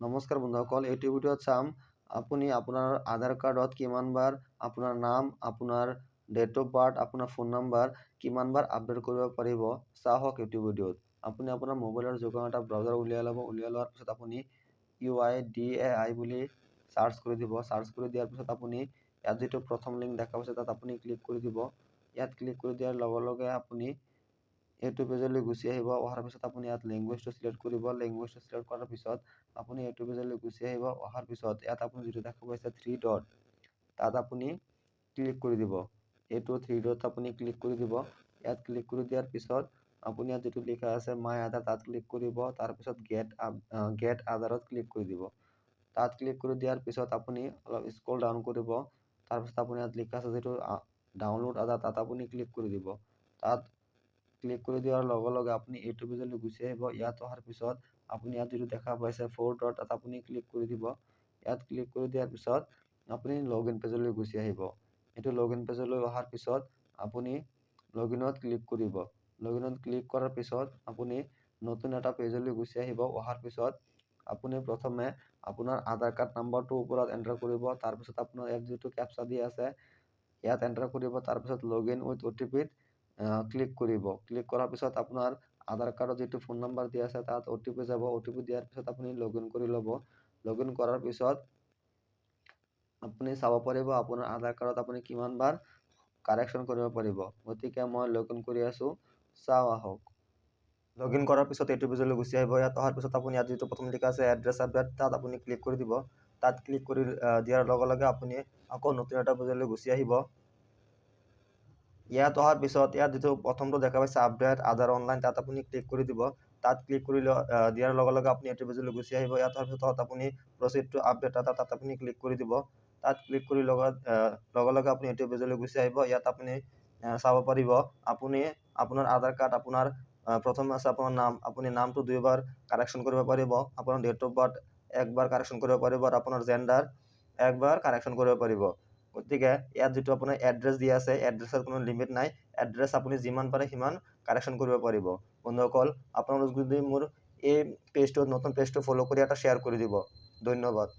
নমস্কাৰ বন্ধুসকল এইটো ভিডিঅ'ত চাম আপুনি আপোনাৰ আধাৰ কাৰ্ডত কিমানবাৰ আপোনাৰ নাম আপোনাৰ ডেট অফ বাৰ্থ আপোনাৰ ফোন নাম্বাৰ কিমানবাৰ আপডেট কৰিব পাৰিব চাওক এইটো ভিডিঅ'ত আপুনি আপোনাৰ মোবাইলৰ যোগান এটা ব্ৰাউজাৰ উলিয়াই ল'ব উলিয়াই লোৱাৰ পিছত আপুনি U I D A I বুলি চাৰ্চ কৰি দিব। চাৰ্চ কৰি দিয়াৰ পিছত আপুনি ইয়াত যিটো প্ৰথম লিংক দেখা পাইছে তাত আপুনি ক্লিক কৰি দিব। ইয়াত ক্লিক কৰি দিয়াৰ লগে লগে আপুনি এইটো পেজলৈ গুচি আহিব। অহাৰ পিছত আপুনি ইয়াত লেংগুৱেজটো চিলেক্ট কৰিব। লেংগুৱেজটো চিলেক্ট কৰাৰ পিছত আপুনি এইটো পেজলৈ গুচি আহিব। অহাৰ পিছত ইয়াত আপুনি যিটো দেখা পাইছে থ্ৰী ডট তাত আপুনি ক্লিক কৰি দিব। এইটো থ্ৰী ডট আপুনি ক্লিক কৰি দিব। ইয়াত ক্লিক কৰি দিয়াৰ পিছত আপুনি ইয়াত যিটো লিখা আছে মাই আধাৰ তাত ক্লিক কৰিব। তাৰপিছত গেট গেট আধাৰত ক্লিক কৰি দিব। তাত ক্লিক কৰি দিয়াৰ পিছত আপুনি অলপ স্ক্ৰল ডাউন কৰিব। তাৰপিছত আপুনি ইয়াত লিখা আছে যিটো ডাউনলোড আধাৰ তাত আপুনি ক্লিক কৰি দিব। তাত ক্লিক কৰি দিয়াৰ লগে লগে আপুনি এইটো পেজলৈ গুচি আহিব। ইয়াত অহাৰ পিছত আপুনি ইয়াত যিটো দেখা পাইছে ফ'ৰ ডট তাত আপুনি ক্লিক কৰি দিব। ইয়াত ক্লিক কৰি দিয়াৰ পিছত আপুনি লগ ইন পেজলৈ গুচি আহিব। এইটো লগ ইন পেজলৈ অহাৰ পিছত আপুনি লগ ইনত ক্লিক কৰিব। লগ ইনত ক্লিক কৰাৰ পিছত আপুনি নতুন এটা পেজলৈ গুচি আহিব। অহাৰ পিছত আপুনি প্ৰথমে আপোনাৰ আধাৰ কাৰ্ড নাম্বাৰটো ওপৰত এণ্টাৰ কৰিব। তাৰপিছত আপোনাৰ ইয়াত যিটো কেপচা দি আছে ইয়াত এণ্টাৰ কৰিব। তাৰপিছত log in with O' T পিত ক্লিক কৰিব। ক্লিক কৰাৰ পিছত আপোনাৰ আধাৰ কাৰ্ডত যিটো ফোন নাম্বাৰ দিয়া আছে তাত অ' টি পি যাব। অ' টি পি দিয়াৰ পিছত আপুনি লগ ইন কৰি ল'ব। লগ ইন কৰাৰ পিছত আপুনি চাব পাৰিব আপোনাৰ আধাৰ কাৰ্ডত আপুনি কিমানবাৰ কাৰেকশ্যন কৰিব পাৰিব। গতিকে মই লগ ইন কৰি আছোঁ। চাওঁ আহক। লগ ইন কৰাৰ পিছত এইটো পেজলৈ গুচি আহিব। ইয়াত অহাৰ পিছত আপুনি ইয়াত যিটো প্ৰথম লিখা আছে এড্ৰেছ আপডেট তাত আপুনি ক্লিক কৰি দিব। তাত ক্লিক কৰি দিয়াৰ লগে লগে আপুনি আকৌ নতুন এটা পেজলৈ গুচি আহিব। ইয়াত অহাৰ পিছত ইয়াত যিটো প্ৰথমটো দেখা পাইছে আপডেট আধাৰ অনলাইন তাত আপুনি ক্লিক কৰি দিব। তাত ক্লিক কৰি দিয়াৰ লগে লগে আপুনি এইটো পেজলৈ গুচি আহিব। ইয়াত অহাৰ পিছত আপুনি প্ৰচিড টু আপডেট এটা তাত আপুনি ক্লিক কৰি দিব। তাত ক্লিক কৰি লগত লগে লগে আপুনি এইটো পেজলৈ গুচি আহিব। ইয়াত আপুনি চাব পাৰিব। আপুনি আপোনাৰ আধাৰ কাৰ্ড আপোনাৰ প্ৰথম আছে আপোনাৰ নাম। আপুনি নামটো দুইবাৰ কাৰেকশ্যন কৰিব পাৰিব। আপোনাৰ ডেট অফ বাৰ্থ একবাৰ কাৰেকশ্যন কৰিব পাৰিব। আৰু আপোনাৰ জেণ্ডাৰ একবাৰ কাৰেকশ্যন কৰিব পাৰিব। গতিকে ইয়াত যিটো আপোনাৰ এড্ৰেছ দিয়া আছে এড্ৰেছৰ কোনো লিমিট নাই। এড্ৰেছ আপুনি যিমান পাৰে সিমান কাৰেকশ্যন কৰিব পাৰিব। বন্ধুসকল আপোনালোক যদি মোৰ এই পেজটোত নতুন পেজটো ফ'ল' কৰি এটা শ্বেয়াৰ কৰি দিব। ধন্যবাদ।